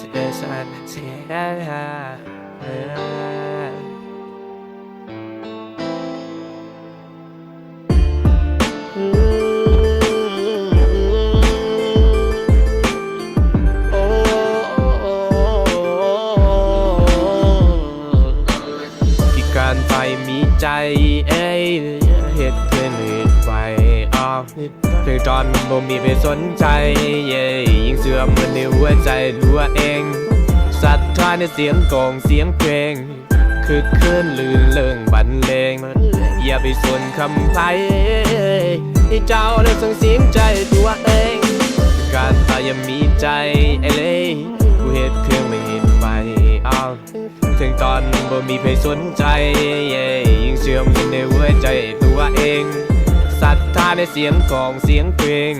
จะเสียสันเสียเออโอ้ที่การไปมีใจเอ้ยเฮ็ดเพื่อนเหตุไปอ้าวเพียงตอนบ่มีไปสนใจเย้ื่อมมันในหัวใจรัวเองศรัทธาในเสียงกลองเสียงเพลง คือคลื่นลื่นเลิงบันเลง อย่าไปสนคำไพที่เจ้าได้ส่งเสียงใจตัวเอง การตายยังมีใจไอ้เลยกูเหตุเครื่องไม่เห็นไปอ้าวถึงตอนบ่มีใครสนใจ ยิ่งเชื่อมในหัวใจตัวเองศรัทธาในเสียงกลองเสียงเพลง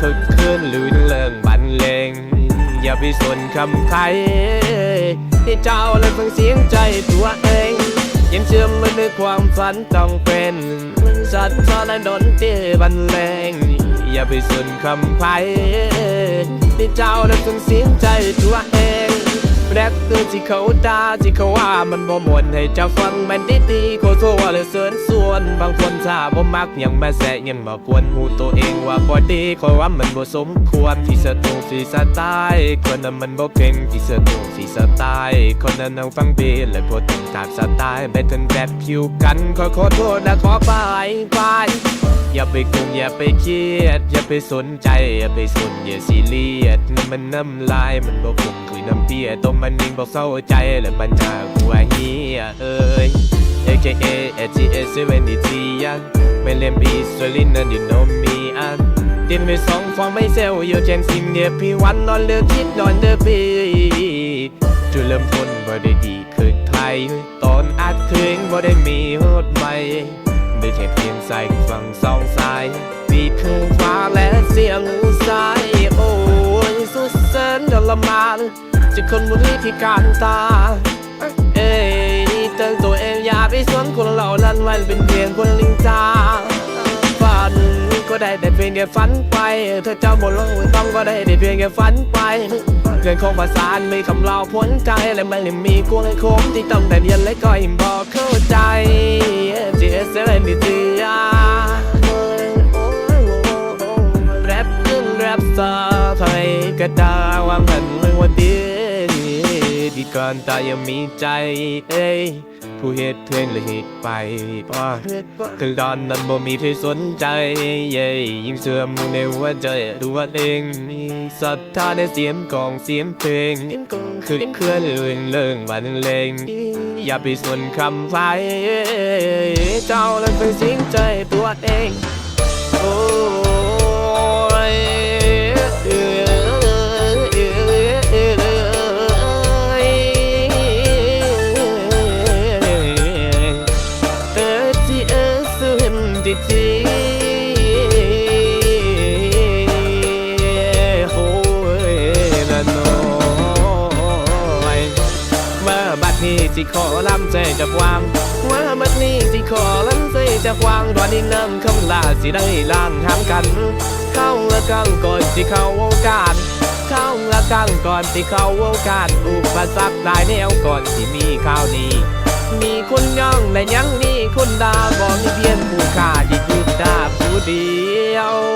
คึกคืนลื่นเลิงบันเลง อย่าไปสนคำใคร ที่เจ้าเลยฟังเสียงใจตัวเองยังเชื่อมันในความฝันต้องเป็นสัตว์ทอและดนตรีบันเลง อย่าไปสนคำไพ่ที่เจ้าเลยฟังเสียงใจตัวเอง ที่เขาด่าที่เขาว่ามันบ่มวนให้เจ้าฟังมันดีดีๆขอโทษเลยเสริญส่วน บางคนถ้าบ่มักยังมาแสะยังบ่ควรหูตัวเองว่าบ่ดีขอว่ามันบ่สมควรที่จะต้องสีสไตล์คนนั้นมันบ่เก่งที่จะต้องสีสไตล์คนนั้นเอาฟังบสและพอถึงตามสไตล์เป็นถึงแบบผิวกันขอขอโทษและขอบายบาย อย่าไปกลุ้มอย่าไปเครียด อย่าไปสนใจ อย่าไปสนอย่าซีเรียสมันน้ำลายมันบอกผมคือน้ำเพียต้มมันเองบอกเศร้าใจและมันจะหัวเฮียเอ้ย AKA ATS 70ยังไม่เล่นบีสลินนั่น you know me อันเตรียมไปสองฟองไม่เซลอยู่เจนซิมเนี่ยพี่วันนอนเลือกคิดนอนเด้อพี่จุดเริ่มต้นบ่ได้ดีคือไทยตอนอัดเพลงบ่ได้มีโฮดใหม่ ได้แค่เพียงใส่ฟังสองสายปีดคือฟ้าและเสียงสายโอ้ยสุดแสนทรมานจะคนบนวิธีการตา เอ้ยเตือนตัวเองอย่าไปสนคนเหล่านั้นมันเป็นเพียงคนลิงจาฝันก็ได้แต่เพียงแค่ฝันไปเธอเจ้าบนโลกต้องก็ได้แต่เพียงแค่ฝันไปเกินของภาษาไม่คำเล่าพ้นใจและมันเลยมีกวงให้คมที่ต้องแต่เรียนและก็ยังบอกเข้าใจ ขึ้นแรปซาไทยก็ได้วางแผนเรื่องวันดีที่ก่อนตายยังมีใจเอ้ยผู้เหตุเพลงเลยเหตุไปว่าคือตอนนั้นบ่มีใครสนใจเย้ยิ่งเสื่อมในหัวใจตัวเองศรัทธาในเสียงกองเสียงเพลงคือเคลื่อนเรื่องเรื่องบันเลงอย่าไปสนคำไฟเจ้านั้นเป็นเสียงใจตัวเองโอ้ย ดที่ที่โอ้ยละน้อยเมื่อบัดนี้สิขอลำใจจากวางเมื่อบัดนี้สิขอลำใจจากวางดวนดินน้ำคำลาสิได้ล่างห้ามกัน เข้าละกังก่อนสิเข้าวงการเข้าละกังก่อนสิเข้าวงการอุปสรรคหลายแนวก่อนสิมีข่าวนี้มีคนย่องและยังมีคนดาบอกมีเพียงผู้ขาที่คือด่าผู้ เดียว